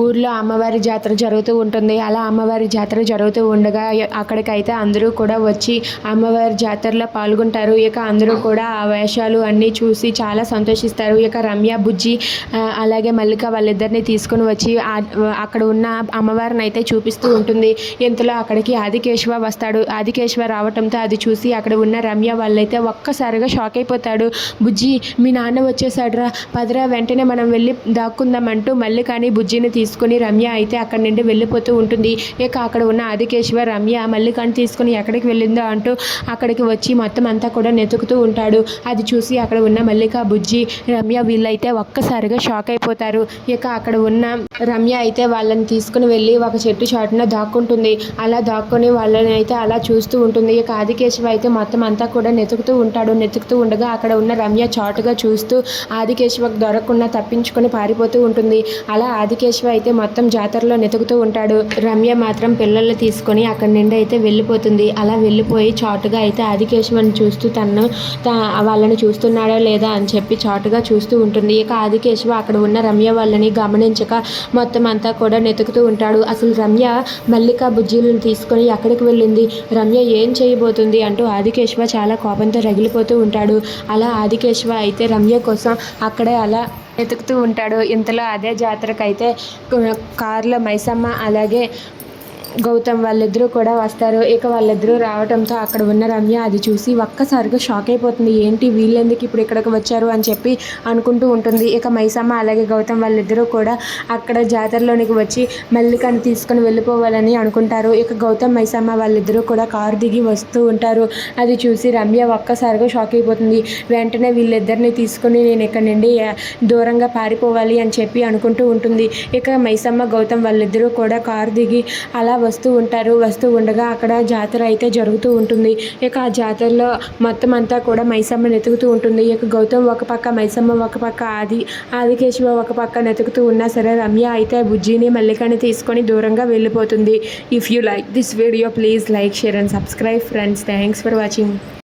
ఊర్లో అమ్మవారి జాతర జరుగుతూ ఉంటుంది. అలా అమ్మవారి జాతర జరుగుతూ ఉండగా అక్కడికైతే అందరూ కూడా వచ్చి అమ్మవారి జాతరలో పాల్గొంటారు. ఇక అందరూ కూడా ఆ వేషాలు అన్నీ చూసి చాలా సంతోషిస్తారు. ఇక రమ్య బుజ్జి అలాగే మల్లిక వాళ్ళిద్దరిని తీసుకుని వచ్చి అక్కడ ఉన్న అమ్మవారిని అయితే చూపిస్తూ ఉంటుంది. ఇంతలో అక్కడికి ఆదికేశవ వస్తాడు. ఆదికేశవ రావటంతో అది చూసి అక్కడ ఉన్న రమ్య వాళ్ళైతే ఒక్కసారిగా షాక్ అయిపోతాడు. బుజ్జి మీ నాన్న వచ్చేసాడురా. పదరా వెంటనే మనం వెళ్ళి దాక్కుందామంటూ మళ్ళీ కానీ బుజ్జిని తీసుకుని రమ్య అయితే అక్కడి నుండి వెళ్ళిపోతూ ఉంటుంది. ఇక అక్కడ ఉన్న ఆదికేశవ రమ్య మళ్ళీ కానీ తీసుకుని ఎక్కడికి వెళ్ళిందో అంటూ అక్కడికి వచ్చి మొత్తం అంతా కూడా నెతుకుతూ ఉంటాడు. అది చూసి అక్కడ ఉన్న మల్లిక బుజ్జి రమ్య వీళ్ళైతే ఒక్కసారిగా షాక్ అయిపోతారు. ఇక అక్కడ ఉన్న రమ్య అయితే వాళ్ళని తీసుకుని వెళ్ళి ఒక చెట్టు చాటున దాక్కుంటుంది. అలా దాక్కుని వాళ్ళని అయితే అలా చూస్తూ ఉంటుంది. ఇక ఆదికేశవ అయితే మొత్తం అంతా కూడా నెతుకుతూ ఉంటాడు. నెతుకుతూ ఉండగా అక్కడ ఉన్న రమ్య చాటుగా చూస్తూ ఆదికేశవకు దొరకకుండా తప్పించుకొని పారిపోతూ ఉంటుంది. అలా ఆదికేశవ అయితే మొత్తం జాతరలో నెతుకుతూ ఉంటాడు. రమ్య మాత్రం పిల్లల్ని తీసుకొని అక్కడి నుండి అయితే వెళ్ళిపోతుంది. అలా వెళ్ళిపోయి చాటుగా అయితే ఆదికేశవని చూస్తూ తను వాళ్ళని చూస్తున్నాడో లేదా అని చెప్పి చాటుగా చూస్తూ ఉంటుంది. ఇక ఆదికేశవ అక్కడ ఉన్న రమ్య వాళ్ళని గమనించక మొత్తం అంతా కూడా నెతుకుతూ ఉంటాడు. అసలు రమ్య మల్లిక బుజ్జీలను తీసుకొని ఎక్కడికి వెళ్ళింది. రమ్య ఏం చేయబోతుంది అంటూ ఆదికేశవ చాలా కోపంతో రగిలిపోతూ ఉంటాడు. అలా ఆదికేశవ అయితే రమ్య కోసం అక్కడే అలా వెతుకుతూ ఉంటాడు. ఇంతలో అదే జాతరకైతే కార్లో మైసమ్మ అలాగే గౌతమ్ వాళ్ళిద్దరూ కూడా వస్తారు. ఇక వాళ్ళిద్దరూ రావడంతో అక్కడ ఉన్న రమ్య అది చూసి ఒక్కసారిగా షాక్ అయిపోతుంది. ఏంటి వీళ్ళెందుకు ఇప్పుడు ఇక్కడికి వచ్చారు అని చెప్పి అనుకుంటూ ఉంటుంది. ఇక మైసమ్మ అలాగే గౌతమ్ వాళ్ళిద్దరూ కూడా అక్కడ జాతరలోనికి వచ్చి మల్లికని తీసుకొని వెళ్ళిపోవాలని అనుకుంటారు. ఇక గౌతమ్ మైసమ్మ వాళ్ళిద్దరూ కూడా కారు దిగి వస్తూ ఉంటారు. అది చూసి రమ్య ఒక్కసారిగా షాక్ అయిపోతుంది. వెంటనే వీళ్ళిద్దరిని తీసుకొని నేను ఇక్కడ నుండి దూరంగా పారిపోవాలి అని చెప్పి అనుకుంటూ ఉంటుంది. ఇక మైసమ్మ గౌతమ్ వాళ్ళిద్దరూ కూడా కారు దిగి అలా వస్తూ ఉంటారు వస్తూ ఉండగా అక్కడ జాతర అయితే జరుగుతూ ఉంటుంది. ఇక ఆ జాతరలో మొత్తం అంతా కూడా మైసమ్మ నెతుకుతూ ఉంటుంది. ఇక గౌతమ్ ఒక పక్క మైసమ్మ ఒక పక్క ఆది ఆదికేశవ ఒక పక్క నెతుకుతూ ఉన్నా సరే రమ్య అయితే బుజ్జిని మల్లికని తీసుకొని దూరంగా వెళ్ళిపోతుంది. If you like this video please like share and subscribe friends thanks for watching